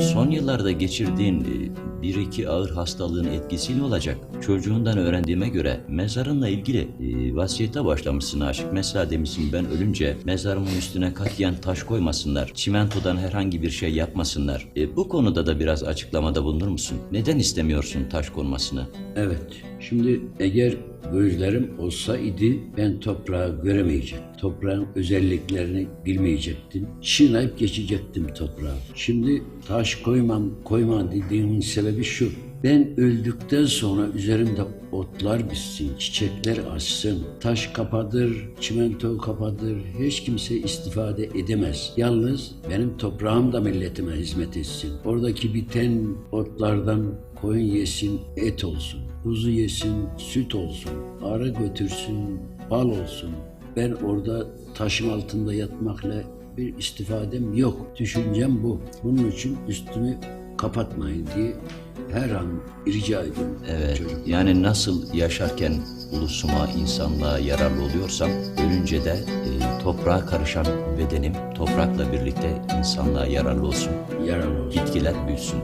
Son yıllarda geçirdiğin e, bir iki ağır hastalığın etkisiyle olacak. Çocuğundan öğrendiğime göre mezarınla ilgili e, vasiyete başlamışsın aşık. Mesela demişsin ben ölünce mezarımın üstüne katiyen taş koymasınlar. Çimentodan herhangi bir şey yapmasınlar. E, bu konuda da biraz açıklamada bulunur musun? Neden istemiyorsun taş konmasını? Evet. Şimdi eğer gözlerim olsa idi ben toprağı göremeyecektim. Toprağın özelliklerini bilmeyecektim. Çiğneyip geçecektim toprağı. Şimdi taş koymam, koyma dediğimin sebebi şu. Ben öldükten sonra üzerimde otlar bitsin, çiçekler açsın, taş kapadır, çimento kapadır, hiç kimse istifade edemez. Yalnız benim toprağım da milletime hizmet etsin. Oradaki biten otlardan koyun yesin, et olsun. Kuzu yesin, süt olsun. Arı götürsün, bal olsun. Ben orada taşın altında yatmakla bir istifadem yok. Düşüncem bu. Bunun için üstümü kapatmayın diye her an rica ediyorum. Evet, çocuk. yani nasıl yaşarken ulusuma, insanlığa yararlı oluyorsam, ölünce de e, toprağa karışan bedenim toprakla birlikte insanlığa yararlı olsun, Yaralı olsun. bitkiler büyüsün.